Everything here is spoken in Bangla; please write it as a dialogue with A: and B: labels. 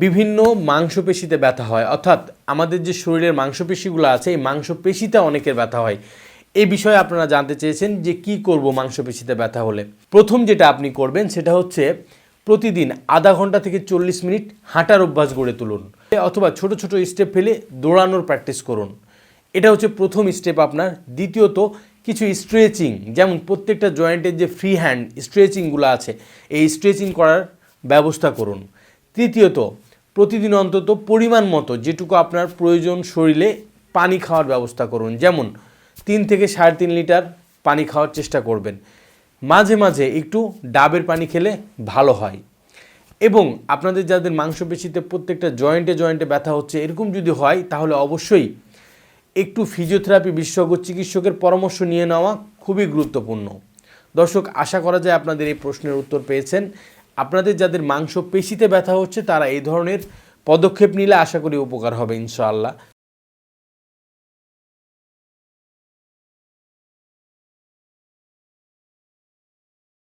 A: বিভিন্ন মাংসপেশিতে ব্যথা হয়। অর্থাৎ আমাদের যে শরীরের মাংসপেশিগুলো আছে, এই মাংসপেশিতে অনেকের ব্যথা হয়। এই বিষয়ে আপনারা জানতে চেয়েছেন যে কি করব মাংসপেশিতে ব্যথা হলে। প্রথম যেটা আপনি করবেন সেটা হচ্ছে প্রতিদিন আধা ঘণ্টা থেকে চল্লিশ মিনিট হাঁটার অভ্যাস গড়ে তুলুন। অথবা ছোট ছোট স্টেপ ফেলে দৌড়ানোর প্র্যাকটিস করুন। এটা হচ্ছে প্রথম স্টেপ আপনার। দ্বিতীয়ত, কিছু স্ট্রেচিং যেমন প্রত্যেকটা জয়েন্টের যে ফ্রি হ্যান্ড স্ট্রেচিংগুলো আছে, এই স্ট্রেচিং করার ব্যবস্থা করুন। তৃতীয়ত, প্রতিদিন অন্তত পরিমাণ মতো যেটুকু আপনার প্রয়োজন শরীরে পানি খাওয়ার ব্যবস্থা করুন। যেমন, তিন থেকে সাড়ে তিন লিটার পানি খাওয়ার চেষ্টা করবেন। মাঝে মাঝে একটু ডাবের পানি খেলে ভালো হয়। এবং আপনাদের যাদের মাংসপেশিতে প্রত্যেকটা জয়েন্টে জয়েন্টে ব্যথা হচ্ছে, এরকম যদি হয়, তাহলে অবশ্যই একটু ফিজিওথেরাপি বিশেষজ্ঞ চিকিৎসকের পরামর্শ নিয়ে নেওয়া খুবই গুরুত্বপূর্ণ। দর্শক, আশা করা যায় আপনাদের এই প্রশ্নের উত্তর পেয়েছেন। আপনাদের যাদের মাংস পেশিতে ব্যথা হচ্ছে, তারা এই ধরনের পদক্ষেপ নিলে আশা করি উপকার হবে, ইনশাআল্লাহ।